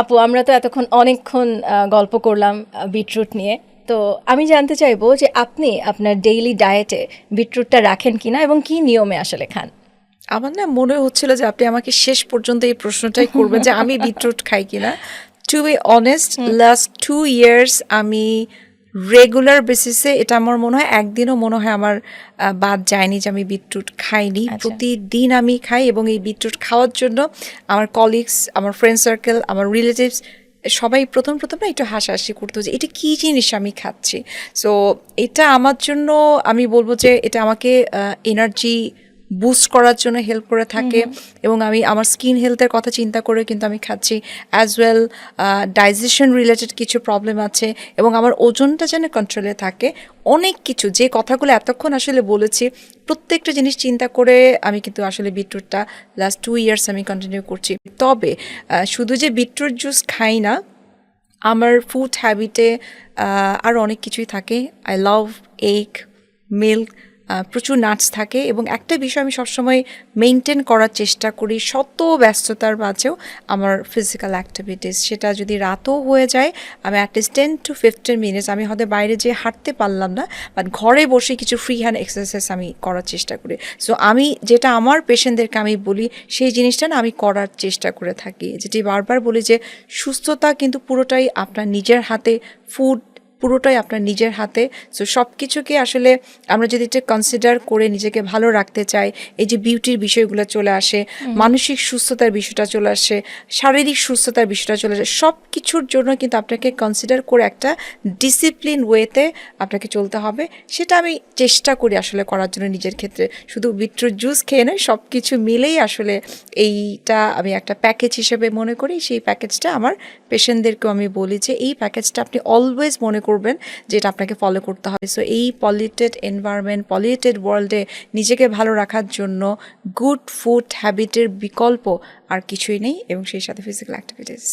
আপু আমরা তো এতক্ষণ অনেকক্ষণ গল্প করলাম বিটরুট নিয়ে। তো আমি জানতে চাইব যে আপনি আপনার ডেইলি ডায়েটে বিটরুটটা রাখেন কিনা এবং কি নিয়মে আসলে খান? আমার না মনে হচ্ছিল যে আপনি আমাকে শেষ পর্যন্ত এই প্রশ্নটাই করবেন যে আমি বিটরুট খাই কিনা। To be honest last two years আমি রেগুলার বেসিসে এটা আমার মনে হয় একদিনও মনে হয় আমার বাদ যায়নি যে আমি বিটরুট খাইনি আচ্ছা। প্রতিদিন আমি খাই এবং এই বিটরুট খাওয়ার জন্য আমার কলিগস আমার ফ্রেন্ড সার্কেল আমার রিলেটিভস সবাই প্রথম প্রথম না একটু হাসাহাসি করতো যে এটা কী জিনিস আমি খাচ্ছি সো এটা আমার জন্য আমি বলব যে এটা আমাকে এনার্জি বুস্ট করার জন্য হেল্প করে থাকে এবং আমি আমার স্কিন হেলথের কথা চিন্তা করে কিন্তু আমি খাচ্ছি। অ্যাজ ওয়েল ডাইজেশন রিলেটেড কিছু প্রবলেম আছে এবং আমার ওজনটা যেন কন্ট্রোলে থাকে। অনেক কিছু যে কথাগুলো এতক্ষণ আসলে বলেছি প্রত্যেকটা জিনিস চিন্তা করে আমি কিন্তু আসলে বিটরুটটা লাস্ট টু ইয়ার্স আমি কন্টিনিউ করছি। তবে শুধু যে বিটরুট জুস খাই না আমার ফুড হ্যাবিটে আরও অনেক কিছুই থাকে। আই লাভ এগ মিল্ক প্রচুর নাটস থাকে এবং একটা বিষয় আমি সবসময় মেনটেন করার চেষ্টা করি শত ব্যস্ততার মাঝেও আমার ফিজিক্যাল অ্যাক্টিভিটিস সেটা যদি রাতও হয়ে যায়, আমি at least ten to fifteen minutes আমি হয়তো বাইরে যেয়ে হাঁটতে পারলাম না বাট ঘরে বসে কিছু ফ্রি হ্যান্ড এক্সারসাইজ আমি করার চেষ্টা করি। সো আমি যেটা আমার পেশেন্টদেরকে আমি বলি, সেই জিনিসটা না আমি করার চেষ্টা করে থাকি। যেটি বারবার বলি যে, সুস্থতা কিন্তু পুরোটাই আপনার নিজের হাতে ফুড পুরোটাই আপনার নিজের হাতে। সো সব কিছুকে আসলে আমরা যদি এটা কনসিডার করে নিজেকে ভালো রাখতে চাই এই যে বিউটির বিষয়গুলো চলে আসে মানসিক সুস্থতার বিষয়টা চলে আসে শারীরিক সুস্থতার বিষয়টা চলে আসে সব কিছুর জন্য কিন্তু আপনাকে কনসিডার করে একটা ডিসিপ্লিন ওয়েতে আপনাকে চলতে হবে। সেটা আমি চেষ্টা করি আসলে করার জন্য নিজের ক্ষেত্রে। শুধু বিটরুট জুস খেয়ে নয় সব কিছু মিলেই আসলে এইটা আমি একটা প্যাকেজ হিসেবে মনে করি। সেই প্যাকেজটা আমার পেশেন্টদেরকেও আমি বলি যে এই প্যাকেজটা আপনি অলওয়েজ মনে করবেন যে এটা আপনাকে ফলো করতে হবে। সো এই পলিউটেড এনভায়রনমেন্ট পলিউটেড ওয়ার্ল্ডে নিজেকে ভালো রাখার জন্য গুড ফুড হ্যাবিটের বিকল্প আর কিছুই নেই এবং সেই সাথে ফিজিক্যাল অ্যাক্টিভিটিস